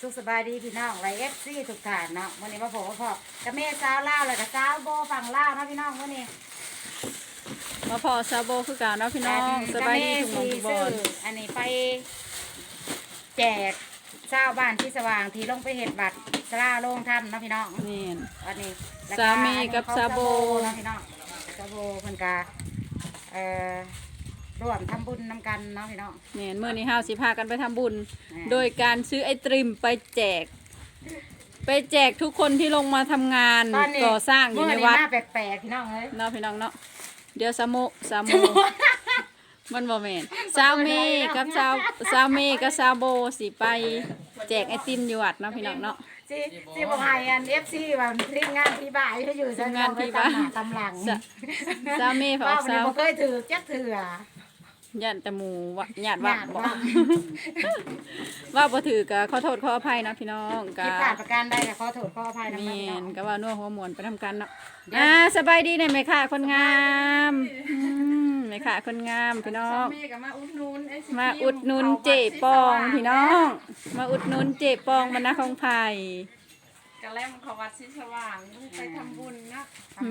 สุขสบายดีพี่น้องไรเอฟซีทุกท่านเนาะวันนี้มาพบกับพ่อกับแม่สาวลาวแล้วก็สาวโบฝั่งลาวเนาะพี่น้องวันนี้มาพอซาโบคือเก่าเนาะพี่น้องสบายดีทุกหมองทุกบอลอันนี้ไปแจกเจ้าวบ้านที่สว่างที่ลงไปเห็ดบัตรสลาโรงทำเนาะพี่น้องนี่นอันนี้แล้วสามีกับอันนี้ซาโบ เนาะพี่น้องซาโบเพิ่นกาเอ่อ ร่วมทำบุญนำกันเนาะพี่น้องนี่นเมื่อนี้ห้าสิพากันไปทำบุญอ่าโดยการซื้อไอติมไปแจก ไปแจกทุกคนที่ลงมาทำงานตอนนี้ ก่อสร้างอยู่ในมื้วัดหน้าแปลกๆพี่น้องเอ้ย เนาะพี่น้องเนาะเดี๋ยวสาโมสาโมมันบ่แม่นสาวเมกับสาวสาวเมกับสาวโบสิไป แจกไอติมอยู่วัดเนาะพี่น้องเนาะสิสิบอกให้อันเอฟซีว่าทีมงานพี่บ่ายเขาอยู่ทีมงานพี่บ่ายตำหลังสะสาวเมฝาว่ากวันสานี้ว บ่เคยถือจักเถื่อ ญาติแต่หมู่วะญาติว่าญาติบ่ว่าว่าบ่ถือก็ขอโทษขออภัยนะพี่น้องก็ คิดผ่านประการได้ก็ขอโทษขออภัยนะแม่พี่น้องนก็ว่านัวหัวหมวนไปทำกันเนาะ อ่าสบายดีเนี่ยแม่ค่ะคนงามอืมแม่ค่ะคนงามพี่น้อง แม่ก็มาอุดหนุนไอ้สิมาอุดหนุนเจปองพี่น้อง มาอุดหนุนเจปองบรรณของไผ่ กะแลมเขาวัดสิสว่างไปทำบุญนะ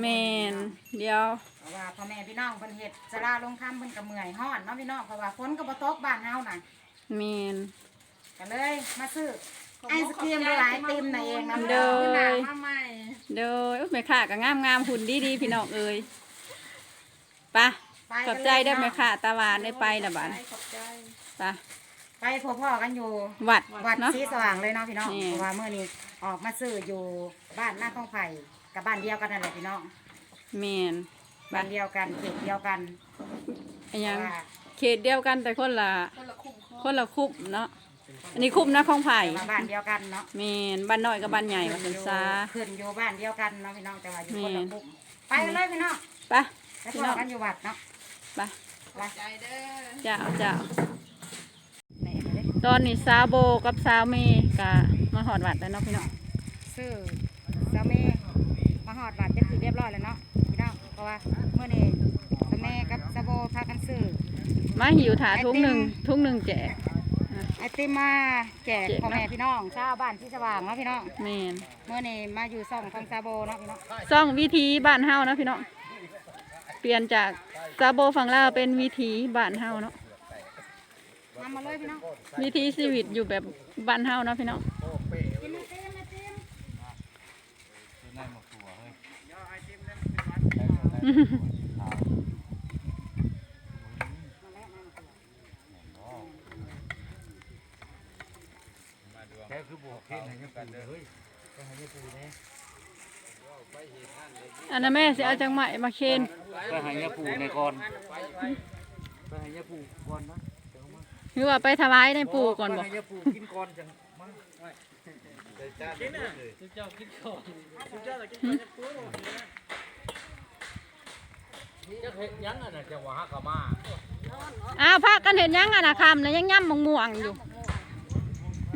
แมนเดี๋ยว เพราะว่าพ่อแม่พี่น้องเพิ่นเฮ็ดสลาลงค่ำเพิ่นก็เมื่อยฮ้อนเนาะพี่น้องเพราะว่าฝนก็บ่ตกบ้านเฮาน่ะแมน ก็เลยมาซื้อไอศครีมหลายๆติมน่ะเองนะเด้อหนามาใหม่เดี๋ยวอุ๊ยแม่ค่ะก็งามงามๆหุ่นดีดีๆพี่น้องเอ้ยไปะไปขกัอบนใจเลยเด้อแม่เนาะค่ะ ตาหวานได้ไปละบาดขอบใจไปะไปพบพ่อกันอยู่ วัดวัดเนาะ สีสว่างเลยเนาะพี่น้องนี่ เพราะว่าเมื่อนี้ ออกมาซื้ออยู่บ้านหน้าข้องไผ่กับบ้านเดียวกันนั่นแหละพี่น้องแมนบ้านเดียวกันเขตเดียวกันอันยังว่าเขตเดียวกันแต่คนละคนละคุ้มครองคนละคุบเนาะอันนี้คุบนะของไผ่แต่ว่าบ้านเดียวกันเนาะแมนบ้านน้อยกับบ้านใหญ่ว่าเป็นซาขึ้นอยู่บ้านเดียวกันเนาะพี่น้องแต่ว่าอยู่คนละนี่ปุ๊บไปกันเลยพี่น้องไปไปพี่พน้อองกันอยู่วัดเนาะไปไปใจเด้อ เจ้าเจ้าไหนไปเลย ตอนนี้ซาโบกับซาวเมกะ มาหอดวัดแล้วเนาะพี่น้องซื้อเจ้าแม่มาหอดวัดเป็นที่เรียบร้อยแล้วเนาะพี่น้องเพราะว่าเมื่อนี้เจ้าแม่กับซาโบพากันซื้อมาหิวถาทุ่งหนึ่งทุ่งหนึ่งแจกไอติมมาแจกแจกพ่อแม่เนาะพี่น้องชาวบ้านที่สว่างเนาะพี่น้องแมนเมื่อนี้มาอยู่ซ่องของซาโบเนาะพี่น้องซ่องวิธีบ้านเฮานะพี่น้องเปลี่ยนจากซาโบฝั่งลาวเป็นวิธีบ้านเฮาเนาะนำมาเลยพี่น้องวิธีชีวิตอยู่แบบบ้านเฮาเนาะพี่น้อง กินไอติมไอติม แค่คือบวกเพ่งให้ยังปูเฮ้ยก็ให้ยังปูแน่อันนั้นแม่สิเอาจังไหมมาเคนก็ให้ยังปูในก่อนก็ให้ยังปูก่อนนะเดี๋ยวมาหรือว่าไปถวายในปู่ก่อนบ่ให้ยังปูกินก่อนจังมากินอะเจ้ากินก่อนเจ้ากินก่อน จะเห็นยังอะนะจะว่ากับมาอ้าวพากันเห็นยังอะนะคำนะยังย่ำมังม่วงอยู่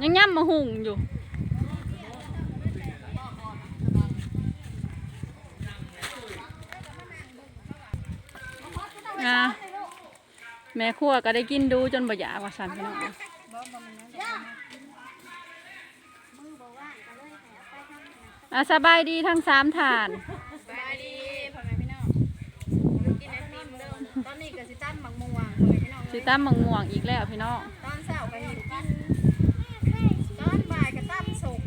ยังย่ำมังหุงอยู่อะแม่ครัวก็ได้กินดูจนบ่อยากว่าสันพี่น้องอะสบายดีทั้งสามฐาน สบายดีพ่อแม่พี่น้องกินไอติมเด้อตอนนี้ก็สิตั้มหมักม่วงพ่อแม่พี่น้อง สิตั้มมังม่วงอีกแล้วพี่น้องตอนเช้าก็เห็นกินตอนบ่ายก็ตั้มสุก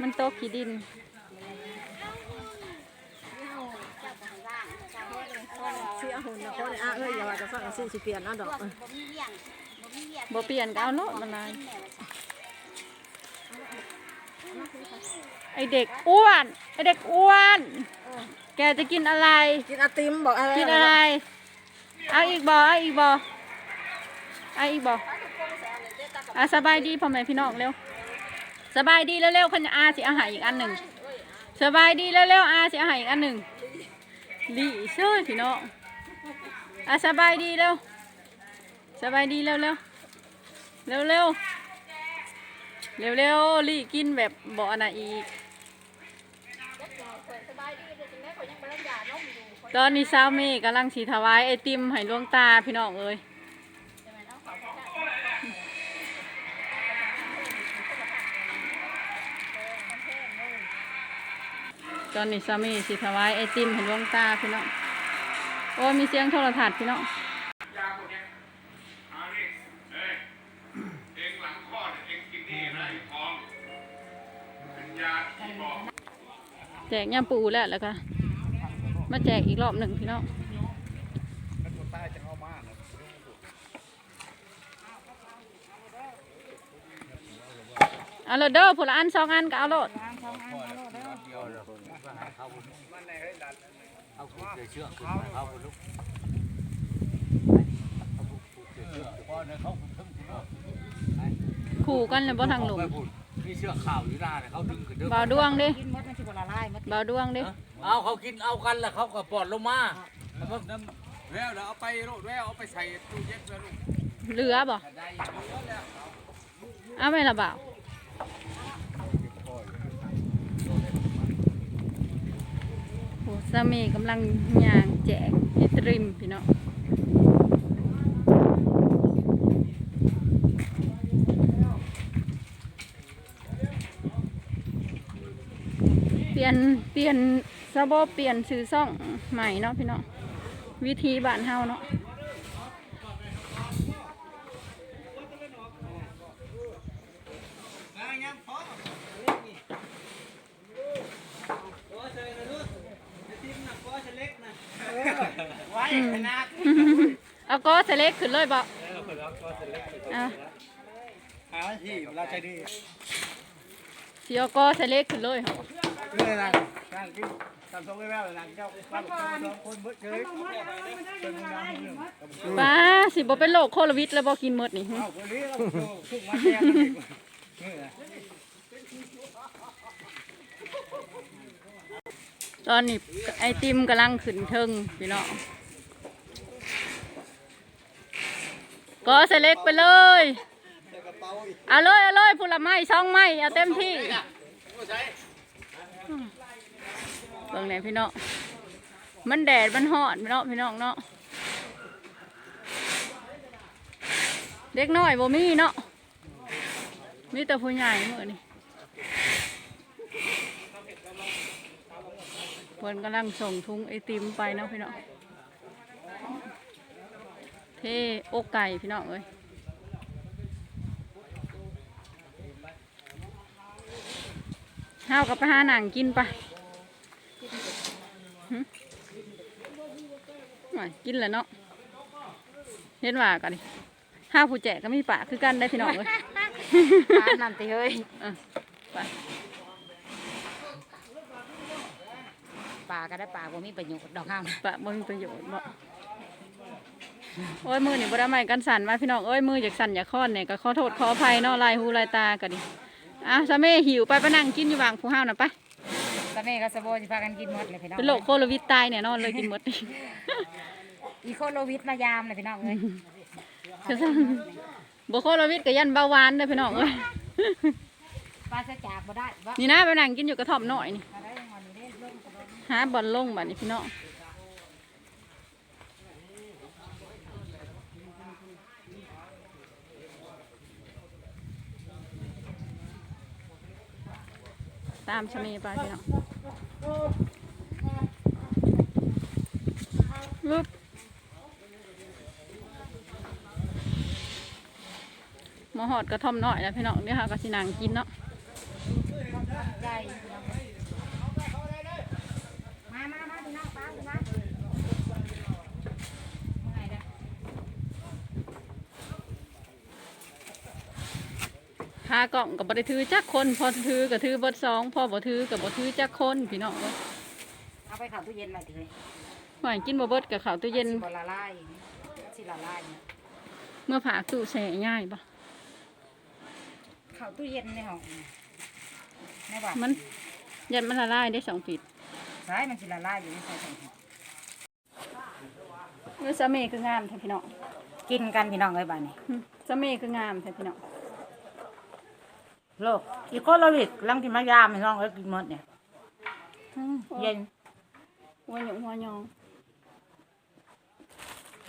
มันโตกขี้ดินเสียหุ่นนะคนอะเอ้ยอย่าว่าจะฟังสิสิเปลี่ยนเอาดอกบ่เปลี่ยนก็เอาโลดมันลายไอเด็กอ้วนไอเด็กอ้วน แกจะกินอะไร กินไอติมบอกอะไรกินอะไร เอาอีกบ่เอาอีกบ่เอาอีกบ่อะสบายดีพ่อแม่พี่น้องเร็วสบายดีเร็วๆคันอาสิอาหารอีกอันหนึ่งสบายดีเร็วๆอาสิอาหารอีกอันหนึ่งลีเชื่อพี่น้องอะสบายดีเร็วสบายดีเร็วเร็วเร็วเร็วเร็วเร็วๆลีกินแบบบ่อนน่ะอีก ตอนนี้เช้ามีกำลังสีถวายไอติมให้หลวงตาพี่น้องเอ้ยตอนนี้สามีสีถวายไอติมให้หลวงตาพี่น้องโอ้มีเสียงโทรทัศน์พี่น้องแจกย่าปูแล้วแล้วค่ะ มาแจกอีกรอบหนึ่งพี่น้องเอามานะเอเลยเด้อผลอันสองอันก็เอาโลดเอเชือกเอาผูกลูกพอเนี่ยเขาถึงถึงขู่กันเลยบ่ทางหลุม มีเชือกข่าวอยู่หน้าเนี่ยเขาดึงขึ้นเด้อเบาดวงเด้กินหมดมันสิบ่ละลายหมดเบาดวงเด้เอาเขากินเอากันแล้วเขาก็ปลอดลงมาแววเดี๋ยวเอาไปโรดแววเอาไปใส่ตู้เย็นเพื่อลูกเหลือบ่ได้เยอะแล้วเอาไหมล่ะบ่าวโอ้สามีกำลังย่างแจกไอติมพี่น้องเปลี่ย นเปลี่ยนซาโบเปลี่ยนซื้อซ่องใหม่เนาะพี่น้องวิธีบ้านเฮาเนาะไว้ขนาดเอาก็เสเล็กขึ้นเลยบอกอะเอาที่เราใจดีสิเอาก็เสเล็กขึ้นเลยเหรอ เรื่องอะไรนั่งกินทำทรงแววๆหลังเจ้าบ้านสองคนเบิดเฉยเป็นน้ำเรื่องป้าสิบ่เป็นโรคโควิดแล้วบ่กินหมดนี่เอาคนนี้เราทุกวันแดงตอนนี้ไอติมกำลังขึ้นเทิงพี่น้องก็เสเล็กไปเลยเอาเลยเอาเลยผลไม้ช่องไม้เอาเต็มที่ เบิ่งไหนพี่น้องมันแดดมันหอนพี่น้องพี่น้องเนาะเด็กน้อยบ่มีเนาะมีแต่ผู้ใหญ่เมื้อนี้เพิ่นกำลังส่งถุงไอติมไปเนาะพี่น้องเท่อกไก่พี่น้องเอ้ย ห้าวกับไปหาหนังกินไปหึหน่อยกินแล้วเนาะเห็นว่ากันดิห้าวผู้แจกก็มีปากคือกันได้พี่น้องเอ้ยปลานั่นติเฮ้ยอะไปปลาก็ได้ปลาบ่มีประโยชน์ดอกห้ามปะบ่มีประโยชน์บ่โอ้ยมือนี่บ่ได้ใหม่กันสั่นมาพี่น้องเอ้ยมืออยากสั่นอยากค้อนเนี่ยก็ขอโทษขออภัยเนาะลายหูลายตาก็ดิ อะซะแม่หิวไปไปนั่งกินอยู่บางผู้ห้าวน่ะไปสะแม่กับสะโบสิพากันกินหมดเลยพี่น้องเป็นโรคโควิดตายเนี่ยนอนเลยกินหมดอีโคโลวิดมายามเลยพี่น้องเอ้ยบ่โควิดก็ยันเบาหวานเด้อพี่น้องเอ้ยปลาสะจากบ่ได้บ่นี่นะไปนั่งกินอยู่กระท่อมหน่อยนี่อะไรวันนี้ได้ลงกระโดดหาบอลลงบัดนี้พี่น้อง ตามชะนีไปพี่น้องลุบมาหอดกระท่อมหน่อยนะพี่น้องเนี่ยค่ะกระสินางกินเนาะ ใหญ่พี่น้องมามามาพี่น้องปลาพี่น้องเมื่อไหร่เด้อ หากล่องกับบริถือจักคน พอถือกับถือเบดสองพอบ่ถือกับบ่ถือจักคนพี่น้องเอ้ยเอาไปเข้าตู้เย็นไว้ติเฮ้ยหวานกินบ่เบิดกับข้าวตู้เย็น สิบ่ละลายสิละลายเนี่ยเมื่อผ่าตู้แช่ง่ายปะ เข้าตู้เย็นในห้องในบ้านมัน ยันมันละลายได้สองฟีดใช่มันสิละลายอยู่ในใส่ถุงเมื่อสามีคืองามแท้พี่น้องกินกันพี่น้องเอ้ยบ้านนี้หึสามีคืองามแท้พี่น้อง โลกอีโคโลวิดลังที่มายามพี่น้องเอ้ยกินหมดเนี่ยอืมเย็นหัวหยงหัวหยอง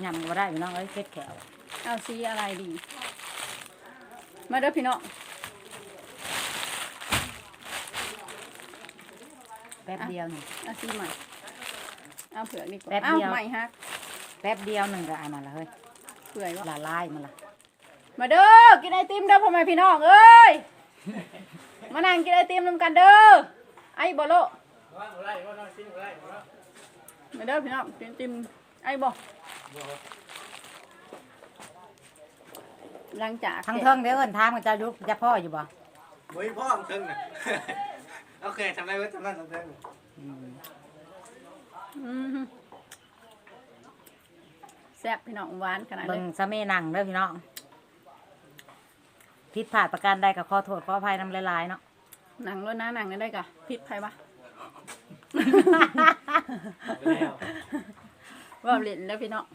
ยำก็ได้พี่น้องเอ้ยเค็ดแขวเอาสีอะไรดี มาเด้อพี่น้องแป๊บเดียวนี่เอาซีใหม่เอาเผือกดีกว่าแป๊บเอาเดียว ใหม่ฮักแป๊บเดียวหนึ่งก็เอันนั้นละเฮ้ยเปื่อยวะละลายมันละมาเด้อกินไอติมเด้อพ่อแม่พี่น้องเอ้ย มานั่งกินไอติมนำกันเด้อไอ้บ่โลว่าอะไรว่าน้องซิ่งอะไรว่ามาเด้อพี่น้องกินไอติมไอ้บ่หลังจากทั้งเทิงเดี๋ยวเอินทามกันจะยุบจะพ่ออยู่บ่เฮ้ยพ่อมึงเชิงน่ะโอเคทำไรไว้ทำไรทำไรอืมอืมแซ่บพี่น้องหวานขนาดเลเบิ่ยงสะเมนังเด้อพี่น้อง ผิดพลาดประการใดก็ขอโทษขออภัยนำหลายๆเนาะหนังแล้วนะหนังนี่ได้กะพิษไผวะ ว่าเล่นแล้วพี่น้อง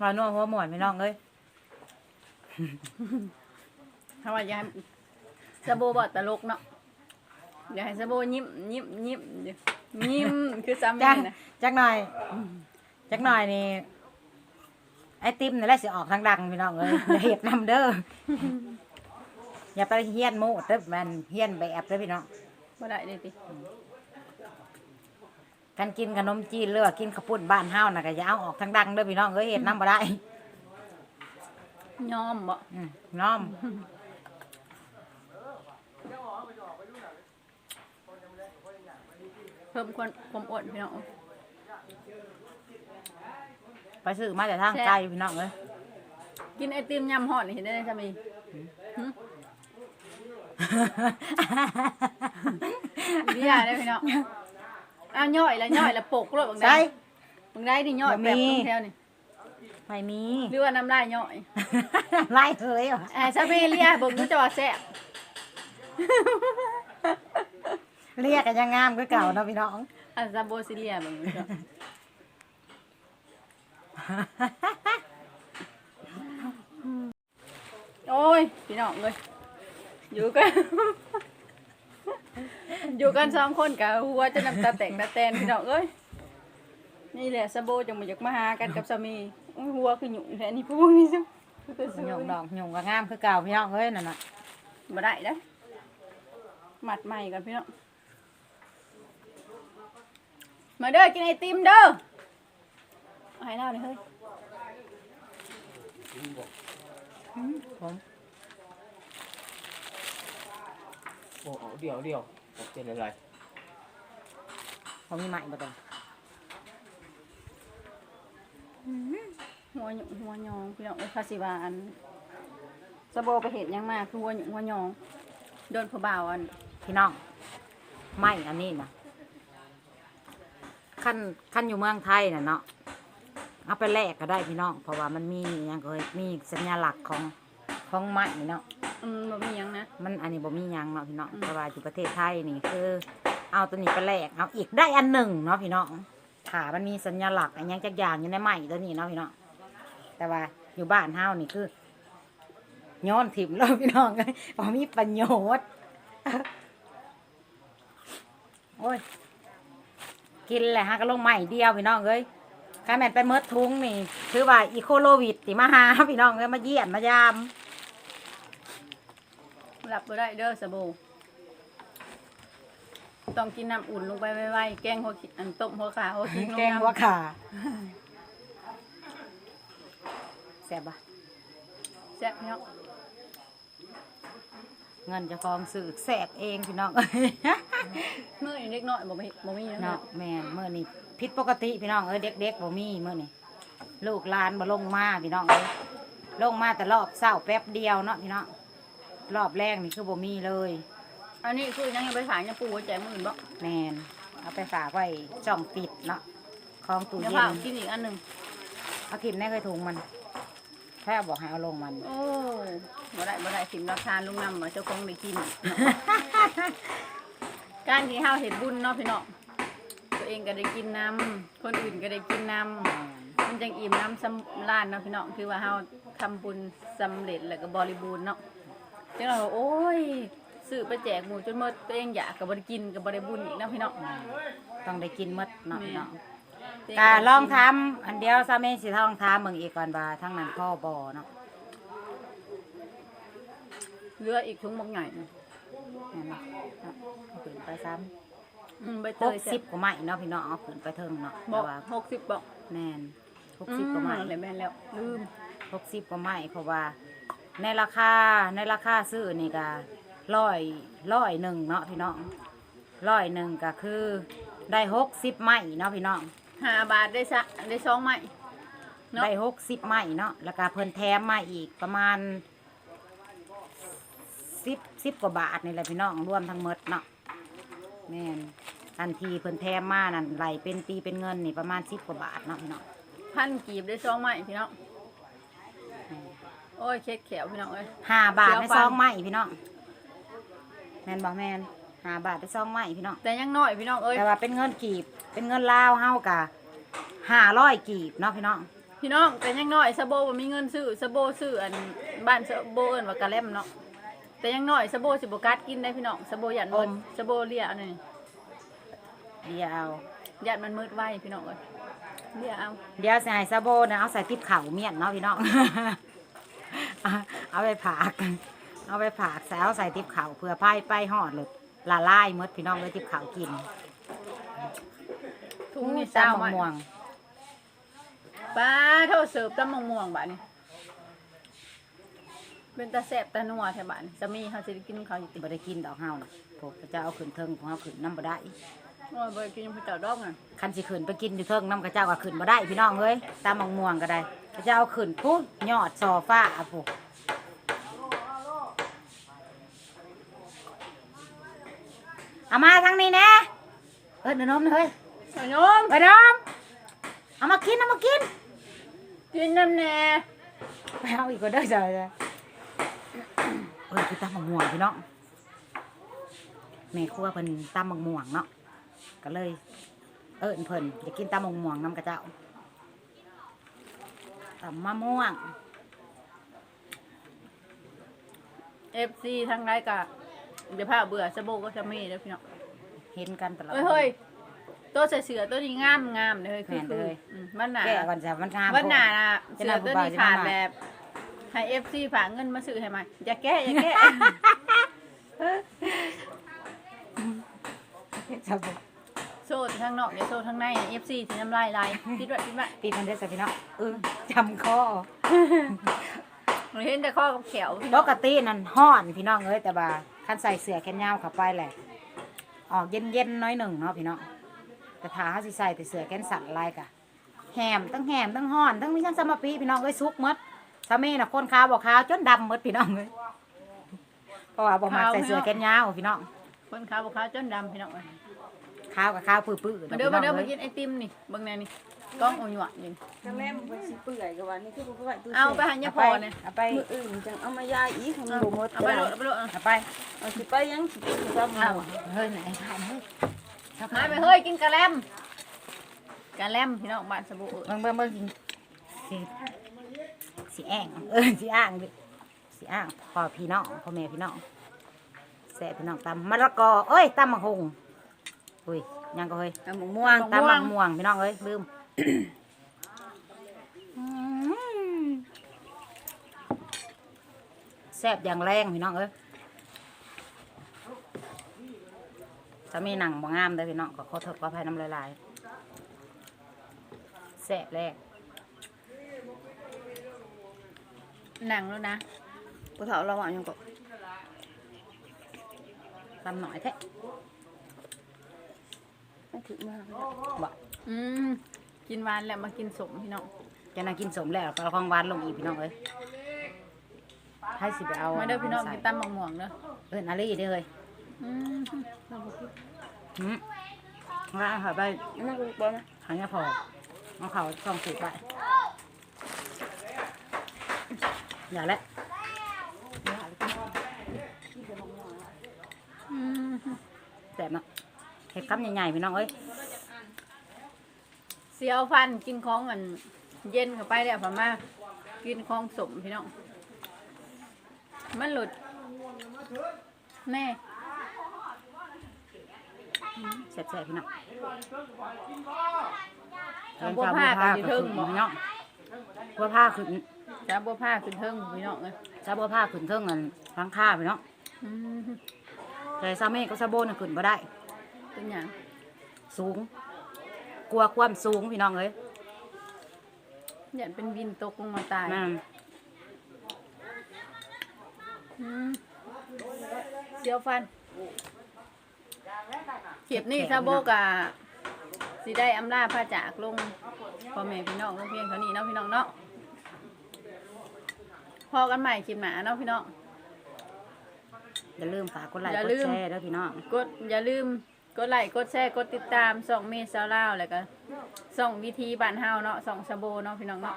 ว่านัวหัวหมวนพี่น้องเอ้ยถ้าว่าอย่าให้สะโบบ่ตลกเนาะอย่าให้สะโบยิ้มยิ้มยิ้มเดี๋ยวยิ้มคือซ้ำจันี่กนะจักหน่อยจักหน่อยนี่ไอติมนี่แหละสิออกทางดังพี่น้องเอ้ยอย่าเฮ็ดนำเด้อ อย่าไปเฮียนโมดเด้อมันเฮียนแบบเด้อพี่น้องบ่ได้เลยติกันกินขนมจีนหรือว่ากินข้าวปุ้นบ้านเฮาน่ะก็อย่าเอาออกทางดังเด้อพี่น้องเอ้ยเฮ็ดนำบ่ได้ยอมบ่อืมน้อม เพิ่มความความอดพี่น้อง ไปซื้อมาแต่ทางไกลพี่น้องเอ้ยกินไอติมยำฮอดนี่เห็นได้จะมีหึ ดีอะได้พี่น้องอ้าวย่อยแล้วย่อยแล้วปกโลดบางใช่ได้บางได้นี่ย่อยบ่แบบมี ตรงแถวนี่ไม่มีหรือว่าน้ำลายย่อยไล่เฮ้ยว่ะแอบซาเบเลียเบิ่งดูจะว่าแซ่บเรียกกันยังงามคือเก่าเนาะพี่น้องอันซาโบซิเลียเบิ่งดูจ้ะโอ้ยพี่น้องเลย อยู่กัน อยู่กันสองคนกับหัวจะน้ำตาแตกตาแตนพี่น้องเอ้ยนี่แหละซาโบจังมาอยากมาหากันกับสามีอุ้ยหัวคือหยุ่งแท้นี่พวกนี้ซุคือตัวซื้อหยงดอกหยงก็งามคือเก่าพี่น้องเอ้ยนั่นน่ะมาได้นะมัดใหม่กันพี่น้องมาเด้อกินไอติมเด้อเอาให้เล่าหน่อยเฮ้ย ผม โอ้เดี๋ยวเดี๋ยวเจนอะไรผมมีใหม่บ่ต้องหัวหยุ่งหัวหยองพี่น้องเอ้ยภาษีบาอันสะโบไปเห็นยังมากคือหัวหยุ่งหัวหยองโดนผู้บ่าวอันพี่น้องใหม่อันนี้น่ะขั้นขั้นอยู่เมืองไทยน่ะเนาะเอาไปแลกก็ได้พี่น้อง เพราะว่ามันมีหยังก็เอ้ยมีสัญลักษณ์ของของไม้เนาะ อืมบ่มีหยังนะ มันอันนี้บ่มีหยังเนาะพี่น้องอืม แต่ว่าอยู่ประเทศไทยนี่คือ เอาตัวนี้ไปแลกเอาอีกได้อันหนึ่งเนาะพี่น้องขามันมีสัญลักษณ์อันหยังจักอย่างอยู่ในไม้ตัวนี้เนาะพี่น้องแต่ว่าอยู่บ้านเฮานี่คือย้อนถิ่มแล้วพี่น้องเลยบ่มีประโยชน์โอ้ยกินแหละฮะก็ลงใหม่เดียวพี่น้องเอ้ยข้าแม่นไปเมิดทุงนี่คือว่าอีโคโลวิดติมาหาพี่น้องเอ้ยมาเยี่ยมมายาม หลับบ่ได้เด้อสะโบต้องกินน้ำอุ่นลงไปไวๆแกงหัวขิอันต้มหัวขาหัวขิงลงแกงน้ำหัวขาแซ่บปะแซ่บพี่น้องเงินเจะฟองสื่อแซ่บเองพี่น้องเอ้ยเมื่อเล็กน้อยบ่มีบ่มีนะเนาะแม่นเมื่อนี่ผิดปกติพี่น้องเอ้ยเด็กๆบ่มีเมื่อนี่ลูกหลานบ่ลงมาพี่น้องเอ้ยลงมาแต่รอบเศร้าแป๊บเดียวเนาะพี่น้อง รอบแรกนี่คือบ่มีเลย อันนี้คือยังยังไปขายยังปูหัวใจมื่นบ่แมนเอาไปฝากไว้จ่องปิดเนาะคลองตู้เดี๋ยวเย็ข้าวนกินอีกอันหนึ่งเอาทิมในเคยถุงมันแค่บอกให้เอาลงมัน โอ้บ่ได้บ่ได้สิมราคาลุงนำมาเจ้าของได้กิน การที่เฮาเฮ็ดบุญเนาะพี่น้องตัวเองก็ได้กินน้ำคนอื่นก็ได้กินน้ำ มันจังอิ่มน้ำสำราญเนาะพี่น้องคือว่าเฮาทำบุญสำเร็จแล้วก็บริบูรณ์เนาะ จังเราโอ้ยซื้อไปแจกหมู่จนหมดตัวเองอยากก็บ่ได้กินก็บ่ได้บุญอีกเนาะพี่น้องต้องได้กินหมดเนาะพี่น้องตัวเกาลองทำอันเดียวซาเมนสิทองทำเมืองอีกก่อนว่าทั้งนั้นพ่อบอเนาะเหลืออีกถุงบักใหญ่เห็นไหมเอาขึ้นไปซ้อืมใบเตหกยสิบกว่าไม้เนาะพี่น้องเอาขึ้นไปเทิงเนาะบแต่อกว่าหกสิบบอกแม่นหกอืสิบกว่าไม้มเลยแม่นแล้วลืม หกสิบกว่าไม้เพราะว่า ในราคาในราคาซื้อนี่ก็ร้อยร้อยหนึ่งเนาะพี่น้องร้อยหนึ่งก็คือได้หกสิบไม้เนาะพี่น้องห้าบาทได้สะได้สองไม้เนาะได้หกสิบไม้เนาะแล้วก็เพิ่นแถมมาอีกประมาณสิบสิบกว่าบาทนี่แหละพี่น้องรวมทั้งหมดเนาะแม่นทันทีเพิ่นแถมมานั่นไหลเป็นตีเป็นเงินนี่ประมาณสิบกว่าบาทเนาะพี่น้องพันกีบได้สองไม้พี่น้อง โอ้ยเค็ดแขวพี่น้องเอ้ย ห้าบาทเสีในยวฟันซองไม้พี่น้องแม่นบอกแม่นห้าบาทในซองไม้พี่น้องแต่ยังน้อยพี่น้องเอ้ย แต่ว่าเป็นเงินกีบ เป็นเงินลาวเฮากะห้าร้อยกีบเนาะพี่น้องพี่น้องแต่ยังน้อยสะโบบ่มีเงินซื้อสะโบซื้ออันบ้านสะโบเอิ้นว่ากะแลมเนาะแต่ยังน้อยสะโบสิบ่กัดกินได้พี่น้องสะโบหยันมืดสะโบเลียอันนี้เดี๋ยวเอาหยันมันมืดไวพี่น้องเอ้ยเลียเอา เดี๋ยวใส่ซาโบนะเอาใส่ติบเข่าวเมียนเนาะพี่น้อง เอาเอาไปผากเอาไปผากใส่เอาใส่ติบเข่าวเพื่อพายไปหอดเลยละลายหมดพี่น้องเลยติบเข่าวกินถุงนี่เศร้าตำไหมมะม่วงป้าเท่าเสิร์ฟตำมะม่วงบ้านี้เป็นตาแซ่บตานัวแถวบ้านจะมีเขาจะได้กินเขาวอยู่ติบ่ได้กินดอกเฮานะพวกพระเจ้าเอาขึ้นเทิงของเฮาขึ้นน้ำบ่ได้โอ้ยบ่ได้กินผู้เจ้าดอกน่ะคันสิขึ้นไปกินอยู่เทิงน้ำกระเจ้าก็ขึ้นบ่ได้พี่น้องเอ้ยตามมะม่วงก็ได้ พระเจ้าเอาขึ้นปุ๊บยอดซอฟ้าอะปุ๊เอามาทางนี้นะเอิ้นนมเฮ้ยขนมไปนมเอามากินเอามากิน กินน้ำแหน่ไปเอาอีกก็ได้จ้ะจ้ะเออคือตำมะม่วงพี่น้องแม่ครัวเพิ่นตำมะม่วงเนาะก็เลย เอิ้นเพิ่นอยากกินตำมะม่วงน้ำกระเจ้า ตำมะม่วงเอฟซีทางไรกะเดี๋ยวพาเบื่อสะโบก็จะมีเด้อพี่น้องเห็นกันตลอดเฮ้ยเฮ้ยตัวใส่เสือตัวนี้งามงามเลยคือแม่นคือเลยอืมมันหนาแกะก่อนจ้ะมันงามมันหนาน่ะจะเสืหนาอตัวนี้ผู้บ่าวจะขาดมาแบบให้เอฟซีฝากเงินมาซื้อให้มันอย่าแก้อย่าแก้จะ บอกโซ่ทางนอกอย่าโซ่ทางในเอฟซีที่น้ำลายลายติดไว้ติดไว้ตีมันได้อจ้ะพี่น้องเออจำข้อหนูเห็นแต่ข้อกับแขวพี่ปน้องกตินั่นห้อนพี่น้องเอ้ยแต่ว่าคันใส่เสื้อแขนยาวเข้าไปแหละออกเย็นเย็นๆน้อยหนึ่งเนาะพี่น้องแต่ถ้าเขาสิใส่แต่เสื้อแขนสั้นลายกะแหมตั้งแหมตั้งห้อนตั้งมีชั้นสมาปีพี่น้องเอ้ยซุกหมดสามีน่ะคนขาวบอกขาวจนดำหมดพี่น้องเอ้ยเพราะว่าบ่มักใส่เสื้อแขนยาวพี่น้องคนขาวบอกขาวจนดำพี่น้องเอ้ย ขาวกับขาวปื้อๆมาเนาะเด้อพี่น้มาองเด้อมาเอ้ยกินไอติมนี่เบิ่งแน่นี่กล้องโอหยวกนี่จังแม่มันสิเปื่อยกับวันนี้คือบ่ไหวตู้เอาไปหันยาเอาพไปอเนี่ยเอาไปมืออื่นจังเอามายายอีกของบ่หมดเอาไปโหลดเอาไปโหลดเอาเอาไปเอาสิไปยังสิกินกับหเอามูเฮ้ยไหนถ่ายเฮ้ยมาไปเฮ้ยกินกะแลมกะแลมพี่น้องบ้านสบู่เอ้ยเบิ่งเบิ่งเบิ่งสิสิสิแอ่งเออสิอ่างดิสิอ่างพ่อพี่น้องพ่อแม่พี่น้องแซ่บพี่น้องตำมะละกอเอ้ยตำมะฮง อุ้ยยังก็เฮ้ยตำหมูม่วงตำมะม่วงพี่น้องเอ้ยลืมอืมแซ่บอย่างแรงพี่น้องเอ้ยถ้ามีหนังบ่งามเลยพี่น้องก็ขอโทษขออภัยน้ำลายๆแซ่บแรกหนังแล้วนะผู้เฒ่าเราว่าหยังก็ตำหน่อยแท้ ไม่ถึงมากบ่อืมกินหวานแล้วมากินสมพี่น้อง จะน่ากินสมแล้วก็เอาของหวานลงอีกพี่น้องเอ้ยให้สิไปเอามาเด้อพี่น้องใส่กินตำมะม่วงเด้อเอิ้นอาลีเด้อเฮ้ยอืมหืมว่าหาไปมันก็บ่นะหางยาพอเอาเขาช่องสูบไปอย่าละอืม แสบเนาะ เห็ดคำใหญ่ๆพี่น้องเอ้ยเสียวฟันกินของมันเย็นเข้าไปแล้วพอมากินของสมพี่น้อง มันหลุดแน่แสบๆพี่น้องเอาบัวผ้ากันอยู่เทิงขึ้บ่นพี่น้องบัวผ้าขึ้นจ้าบัวผ้าขึ้นเทิงพี่น้องเลยจ้าบัวผ้าขึ้นเทิงเงินฟังค่าพี่น้องอืมแต่ซาเม่ก็ซาโบน่ะขึ้นบ่ได้ เป็นหยังสูง กลัวความสูงพี่น้องเอ้ยอย่าเป็นวินตกลงมาตายนั่นอืมเสียวฟันเขียบนี่ซาโบกะสิได้อำลาพระจากลงพ่อแม่พี่น้องลงเพียงเท่านี้เนาะพี่น้องเนาะพอกันใหม่คลิปหนาเนาะพี่น้องอย่าลืมฝากกดไลค์อย่ากลืดมแชร์เด้อพี่น้องกดอย่าลืม กดไลค์กดแชร์กดติดตามส่องเมสซาวลาวแล้วก็ส่องวิธีบ้านเฮาเนาะส่องชาโบเนาะพี่น้องเนาะ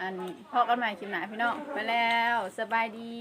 อันพอกันใหม่คลิปหนาพี่น้องไปแล้วสบายดี